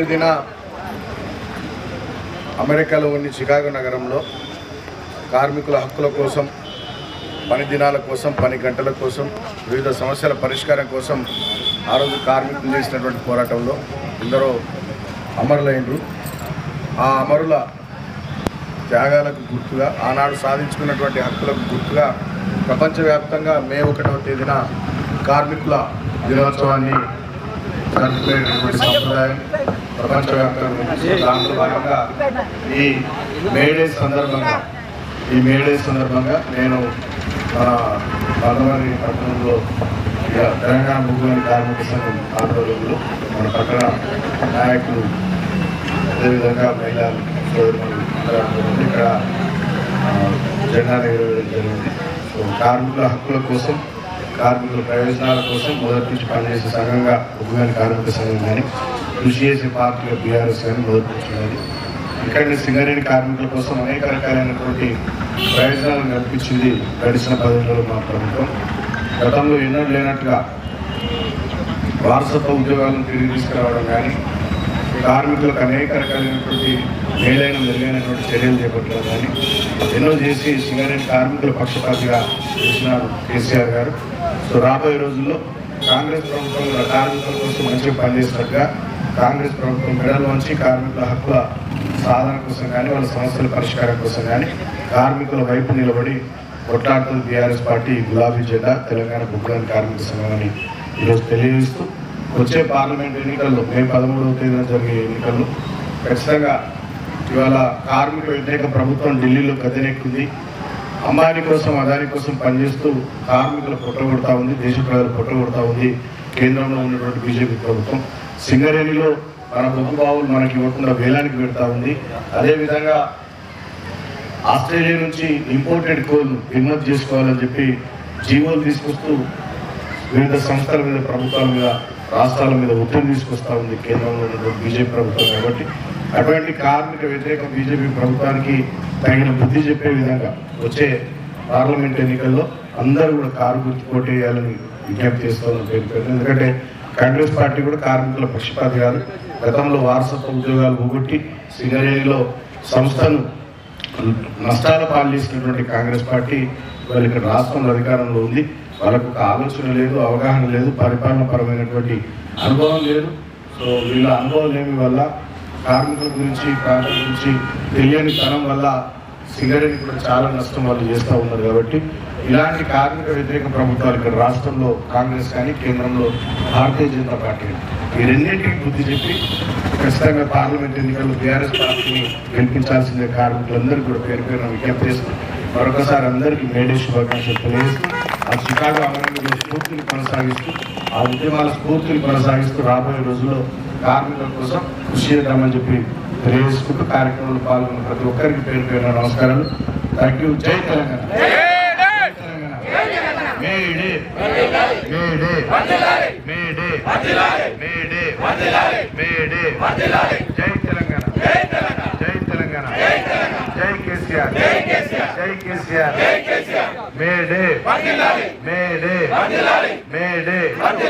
దిన అమెరికాలోని చికాగో నగరంలో కార్మికుల హక్కుల కోసం పని దినాల కోసం పని గంటల కోసం వివిధ సమస్యల పరిష్కారం కోసం ఆ రోజు కార్మికులు చేసినటువంటి పోరాటంలో ఎందరో అమరులైనరు ఆ అమరుల త్యాగాలకు గుర్తుగా ఆనాడు సాధించుకున్నటువంటి హక్కులకు గుర్తుగా ప్రపంచవ్యాప్తంగా మే ఒకటవ తేదీన కార్మికుల దినోత్సవాన్ని జరుపుకునేటటువంటి సంప్రదాయం ప్రపంచవ్యాప్తంగా దాంట్లో భాగంగా ఈ మేడే సందర్భంగా ఈ మేడే సందర్భంగా నేను మన పదవరి పట్టణంలో తెలంగాణ ముగ్గురు కార్మిక సంఘం ఆధ్వర్యంలో మన పట్టణ నాయకులు అదేవిధంగా మహిళా సోదరులు ఇక్కడ జెండా ఎగరవేయడం జరిగింది. సో కార్మికుల హక్కుల కోసం కార్మికుల ప్రయోజనాల కోసం మొదటి నుంచి పనిచేసే సంఘంగా ఉద్యోగాల కార్మిక సంఘం కానీ కృషి చేసే పార్టీగా బీఆర్ఎస్ కానీ మొదటి నుంచి ఉన్నది ఇక్కడ సింగరేణి కార్మికుల కోసం అనేక రకాలైనటువంటి ప్రయోజనాలను కల్పించింది గడిచిన పదేళ్ళలో మా ప్రభుత్వం. గతంలో ఎన్నడూ లేనట్టుగా వారసత్వ ఉద్యోగాలను తిరిగి తీసుకురావడం కానీ కార్మికులకు అనేక రకాలైనటువంటి మేలైన మెరుగైనటువంటి చర్యలు చేపట్టడం కానీ ఎన్నో చేసి సింగరేణి కార్మికుల పక్షపాతిగా చేసినారు కేసీఆర్ గారు. సో రాబోయే రోజుల్లో కాంగ్రెస్ ప్రభుత్వం కార్మికుల కోసం మంచిగా పనిచేసినట్టుగా కాంగ్రెస్ ప్రభుత్వం మెడల్ నుంచి కార్మికుల హక్కుల సాధన కోసం కానీ వాళ్ళ సమస్యల పరిష్కారం కోసం కానీ కార్మికుల వైపు నిలబడి కొట్లాడుతున్న బీఆర్ఎస్ పార్టీ గులాబీ జెండా తెలంగాణ బుగ్గులని కార్మిక సంఘాన్ని ఈరోజు తెలియజేస్తూ వచ్చే పార్లమెంట్ ఎన్నికల్లో మే పదమూడవ తేదీన జరిగే ఎన్నికల్లో ఖచ్చితంగా ఇవాళ కార్మిక వ్యతిరేక ప్రభుత్వం ఢిల్లీలో గద్దెనెక్కింది అమ్మాయి కోసం అదాని కోసం పనిచేస్తూ కార్మికులు పుట్టగొడతా ఉంది దేశ ప్రజలు పుట్టగొడతా ఉంది కేంద్రంలో ఉన్నటువంటి బీజేపీ ప్రభుత్వం. సింగరేణిలో మన బొగ్గుబావులు మనకి ఇవ్వకుండా వేలానికి పెడతా ఉంది. అదేవిధంగా ఆస్ట్రేలియా నుంచి ఇంపోర్టెడ్ కోల్ దిగుమతి చేసుకోవాలని చెప్పి జీవోలు తీసుకొస్తూ వివిధ సంస్థల మీద ప్రభుత్వాల మీద రాష్ట్రాల మీద ఒత్తిడి తీసుకొస్తా ఉంది కేంద్రంలో ఉన్నటువంటి బీజేపీ ప్రభుత్వం కాబట్టి. అటువంటి కార్మిక వ్యతిరేక బీజేపీ ప్రభుత్వానికి తగిన బుద్ధి చెప్పే విధంగా వచ్చే పార్లమెంట్ ఎన్నికల్లో అందరూ కూడా కారు గుర్తు కొట్టేయాలని విజ్ఞప్తి చేస్తామని పేర్కొన్నారు ఎందుకంటే కాంగ్రెస్ పార్టీ కూడా కార్మికుల పక్షపాతి కాదు. గతంలో వారసత్వ ఉద్యోగాలు పోగొట్టి సింగరేణిలో సంస్థను నష్టాల పాలు చేసినటువంటి కాంగ్రెస్ పార్టీ వాళ్ళు ఇక్కడ రాష్ట్రంలో అధికారంలో ఉంది. వాళ్ళకు ఒక ఆలోచన లేదు అవగాహన లేదు పరిపాలన పరమైనటువంటి అనుభవం లేదు. సో వీళ్ళ అనుభవం లేని వల్ల కార్మికుల గురించి ప్రాంతం గురించి తెలియని తనం వల్ల సిగరెట్ కూడా చాలా నష్టం వాళ్ళు చేస్తూ ఉన్నారు కాబట్టి ఇలాంటి కార్మిక వ్యతిరేక ప్రభుత్వాలు ఇక్కడ రాష్ట్రంలో కాంగ్రెస్ కానీ కేంద్రంలో భారతీయ జనతా పార్టీ ఈ రెండింటికి బుద్ధి చెప్పి ఖచ్చితంగా పార్లమెంట్ ఎన్నికల్లో బీఆర్ఎస్ పార్టీని గెలిపించాల్సిందే. కార్మికులందరికీ కూడా పేరు పేరున విజ్ఞప్తి చేస్తూ మరొకసారి అందరికీ మేడే శుభాకాంక్షలు తెలియజేస్తూ ఆ చికాగో అమరవీరుల స్ఫూర్తిని కొనసాగిస్తూ ఆ ఉద్యమాల స్ఫూర్తిని కొనసాగిస్తూ రాబోయే రోజుల్లో కార్మికుల కోసం కృషి చేద్దామని చెప్పి తెలియజేసుకుంటూ కార్యక్రమంలో పాల్గొన్న ప్రతి ఒక్కరికి పేరు పేరున నమస్కారాలు. థ్యాంక్ యూ జై తెలంగాణ. జై తెలంగాణ. జై తెలంగాణ. జై కేసీఆర్. జై కేసీఆర్. మేడే. మేడే. మేడే.